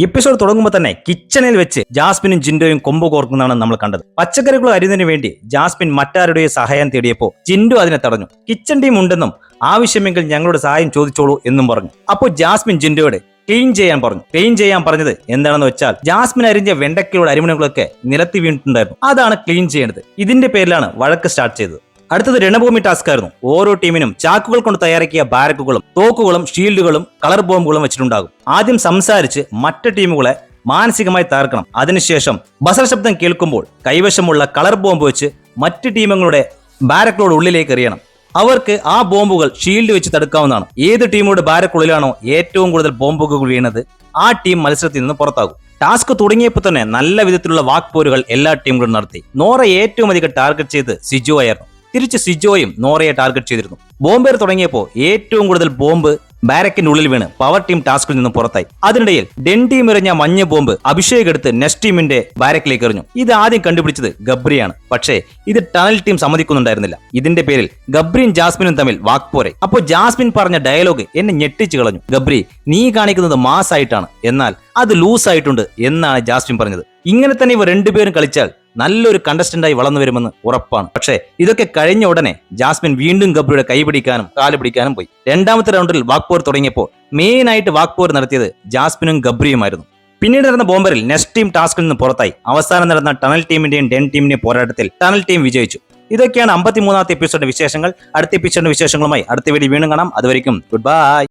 Episode തുടങ്ങുമ്പോൾ തന്നെ കിച്ചണിൽ വെച്ച് ജാസ്മിനും ജിൻഡോയും കൊമ്പ് കോർക്കുന്നതാണ് നമ്മൾ കണ്ടത്. പച്ചക്കറികൾ അരിയുന്നതിന് വേണ്ടി ജാസ്മിൻ മറ്റാരുടെയും സഹായം തേടിയപ്പോൾ ജിൻഡോ അതിനെ തടഞ്ഞു. കിച്ചൺ ടീം ഉണ്ടെന്നും ആവശ്യമെങ്കിൽ ഞങ്ങളുടെ സഹായം ചോദിച്ചോളൂ എന്നും പറഞ്ഞു. അപ്പോൾ ജാസ്മിൻ ജിൻഡോയോട് ക്ലീൻ ചെയ്യാൻ പറഞ്ഞു. ക്ലീൻ ചെയ്യാൻ പറഞ്ഞത് എന്താണെന്ന് വെച്ചാൽ ജാസ്മിൻ അരിഞ്ഞ വെണ്ടക്കയുടെ അരിമണികളൊക്കെ നിലത്തി വീണിട്ടുണ്ടായിരുന്നു. അതാണ് ക്ലീൻ ചെയ്യേണ്ടത്. ഇതിന്റെ പേരിലാണ് വഴക്ക് സ്റ്റാർട്ട് ചെയ്തത്. അടുത്തത് രണഭൂമി ടാസ്ക് ആയിരുന്നു. ഓരോ ടീമിനും ചാക്കുകൾ കൊണ്ട് തയ്യാറാക്കിയ ബാരക്കുകളും തോക്കുകളും ഷീൽഡുകളും കളർ ബോംബുകളും വെച്ചിട്ടുണ്ടാകും. ആദ്യം സംസാരിച്ച് മറ്റ് ടീമുകളെ മാനസികമായി തകർക്കണം. അതിനുശേഷം ബസർ ശബ്ദം കേൾക്കുമ്പോൾ കൈവശമുള്ള കളർ ബോംബ് വെച്ച് മറ്റ് ടീമുകളുടെ ബാരക്കുകളുടെ ഉള്ളിലേക്ക് എറിയണം. അവർക്ക് ആ ബോംബുകൾ ഷീൽഡ് വെച്ച് തടുക്കാവുന്നതാണ്. ഏത് ടീമുടെ ബാരക്കുള്ളിലാണോ ഏറ്റവും കൂടുതൽ ബോംബുകൾ വീണത് ആ ടീം മത്സരത്തിൽ നിന്ന് പുറത്താകും. ടാസ്ക് തുടങ്ങിയപ്പോൾ തന്നെ നല്ല വിധത്തിലുള്ള വാക്പോരുകൾ എല്ലാ ടീമുകളും നടത്തി. നോറ ഏറ്റവും അധികം ടാർഗറ്റ് ചെയ്ത് സിജു ആയിരുന്നു. തിരിച്ച് സിജോയും നോറയെ ടാർഗറ്റ് ചെയ്തിരുന്നു. ബോംബേർ തുടങ്ങിയപ്പോൾ ഏറ്റവും കൂടുതൽ ബോംബ് ബാരക്കിന്റെ ഉള്ളിൽ വീണ് പവർ ടീം ടാസ്കിൽ നിന്നും പുറത്തായി. അതിനിടയിൽ ഡെൻ ടീം എറിഞ്ഞ മഞ്ഞ ബോംബ് അഭിഷേക് എടുത്ത് നെസ്റ്റ് ടീമിന്റെ ബാരക്കിലേക്ക് എറിഞ്ഞു. ഇത് ആദ്യം കണ്ടുപിടിച്ചത് ഗബ്രിയാണ്. പക്ഷേ ഇത് ടണൽ ടീം സമ്മതിക്കുന്നുണ്ടായിരുന്നില്ല. ഇതിന്റെ പേരിൽ ഗബ്രിയും ജാസ്മിനും തമ്മിൽ വാക്പോരെ. അപ്പോൾ ജാസ്മിൻ പറഞ്ഞ ഡയലോഗ് എന്നെ ഞെട്ടിച്ചു കളഞ്ഞു. ഗബ്രി നീ കാണിക്കുന്നത് മാസ് ആയിട്ടാണ് എന്നാൽ അത് ലൂസ് ആയിട്ടുണ്ട് എന്നാണ് ജാസ്മിൻ പറഞ്ഞത്. ഇങ്ങനെ തന്നെ ഇവർ രണ്ടുപേരും കളിച്ചാൽ നല്ലൊരു കണ്ടസ്റ്റന്റായി വളർന്നു വരുമെന്ന് ഉറപ്പാണ്. പക്ഷേ ഇതൊക്കെ കഴിഞ്ഞ ഉടനെ ജാസ്മിൻ വീണ്ടും ഗബ്രിയുടെ കൈ പിടിക്കാനും കാൽ പിടിക്കാനും പോയി. രണ്ടാമത്തെ റൗണ്ടിൽ വാക്പോർ തുടങ്ങിയപ്പോൾ മെയിൻ ആയിട്ട് വാക്പോർ നടത്തിയത് ജാസ്മിനും ഗബ്രിയുമായിരുന്നു. പിന്നീട് നടന്ന ബോംബറിൽ നെക്സ്റ്റ് ടീം ടാസ്കിൽ നിന്ന് പുറത്തായി. അവസാനം നടന്ന ടണൽ ടീമിന്റെയും ഡെൻ ടീമിന്റെയും പോരാട്ടത്തിൽ ടണൽ ടീം വിജയിച്ചു. ഇതൊക്കെയാണ് അമ്പത്തിമൂന്നാമത്തെ എപ്പിസോഡിന്റെ വിശേഷങ്ങൾ. അടുത്ത എപ്പിസോഡിന്റെ വിശേഷങ്ങളുമായി അടുത്ത വീഡിയോ വീണ്ടും കാണാം. അതുവരെയും ഗുഡ് ബൈ